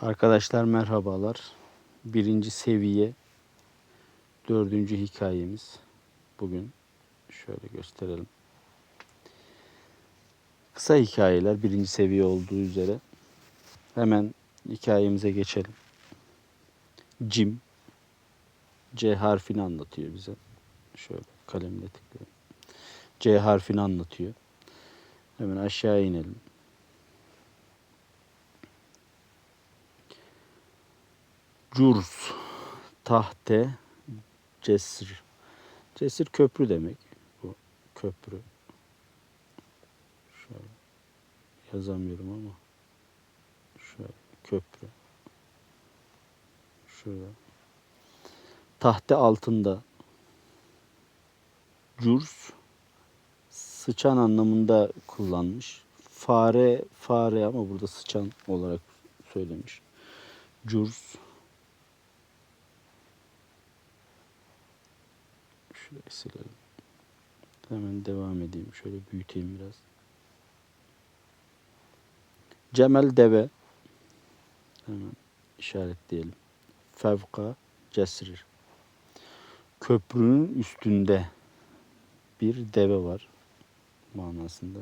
Arkadaşlar merhabalar. Birinci seviye dördüncü hikayemiz. Bugün şöyle gösterelim. Kısa hikayeler birinci seviye olduğu üzere. Hemen hikayemize geçelim. Jim C harfini anlatıyor bize. Şöyle kalemle tıklıyorum. C harfini anlatıyor. Hemen aşağı inelim. Curs, tahte, cesir. Cesir köprü demek. Bu köprü. Şöyle yazamıyorum ama. Şöyle köprü. Şurada. Tahte altında. Curs, sıçan anlamında kullanmış. Fare, fare ama burada sıçan olarak söylemiş. Curs. Şurayı silelim. Hemen devam edeyim. Şöyle büyüteyim biraz. Cemel deve. Hemen işaretleyelim. Fevka cesrir. Köprünün üstünde bir deve var manasında.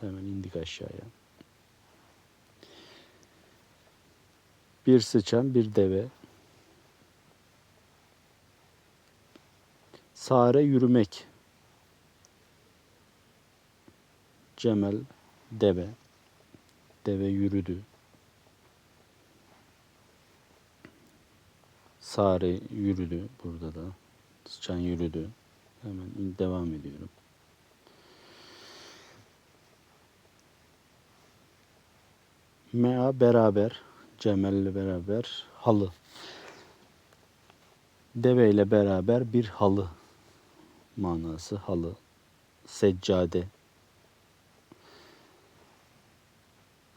Hemen indik aşağıya. Bir sıçan, bir deve. Sare yürümek. Cemel deve. Deve yürüdü. Sare yürüdü burada da. Sıçan yürüdü. Hemen devam ediyorum. Mea beraber. Cemel'le beraber halı. Deve ile beraber bir halı manası halı. Seccade.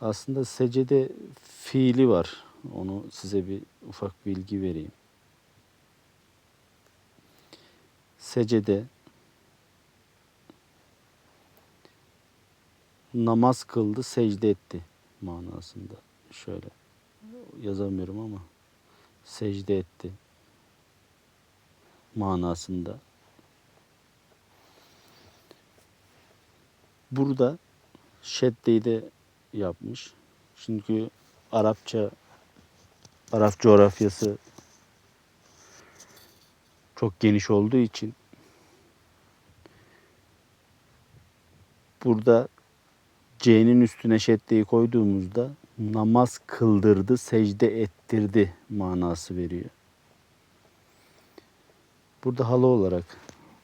Aslında secde fiili var. Onu size bir ufak bilgi vereyim. Secde namaz kıldı, secde etti manasında. Şöyle yazamıyorum ama secde etti manasında. Burada şeddeyi de yapmış. Çünkü Arapça Arap coğrafyası çok geniş olduğu için burada C'nin üstüne şeddeyi koyduğumuzda namaz kıldırdı, secde ettirdi manası veriyor. Burada halı olarak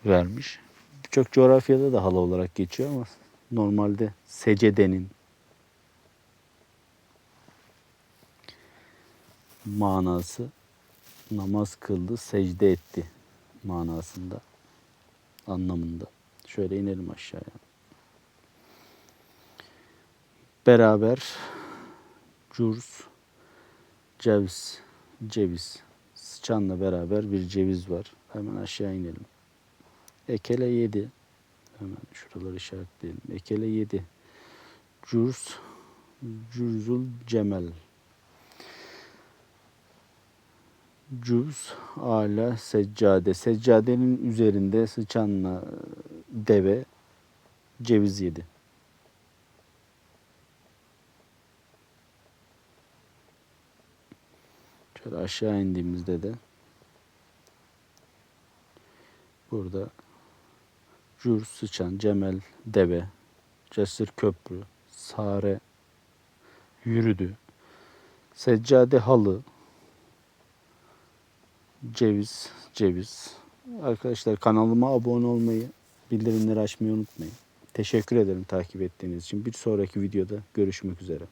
vermiş. Birçok coğrafyada da halı olarak geçiyor ama normalde secedenin manası namaz kıldı, secde etti manasında, anlamında. Şöyle inelim aşağıya. Beraber curs, ceviz, ceviz. Sıçanla beraber bir ceviz var. Hemen aşağı inelim. Ekele yedi. Hemen şuraları işaretleyelim. Ekele yedi. Curs, curzul cemel. Cuz, ala, seccade. Seccadenin üzerinde sıçanla deve ceviz yedi. Şöyle aşağı indiğimizde de burada Cür, sıçan, cemel, deve, cesur köprü, sare, yürüdü, seccade halı, ceviz, ceviz. Arkadaşlar kanalıma abone olmayı, bildirimleri açmayı unutmayın. Teşekkür ederim takip ettiğiniz için. Bir sonraki videoda görüşmek üzere.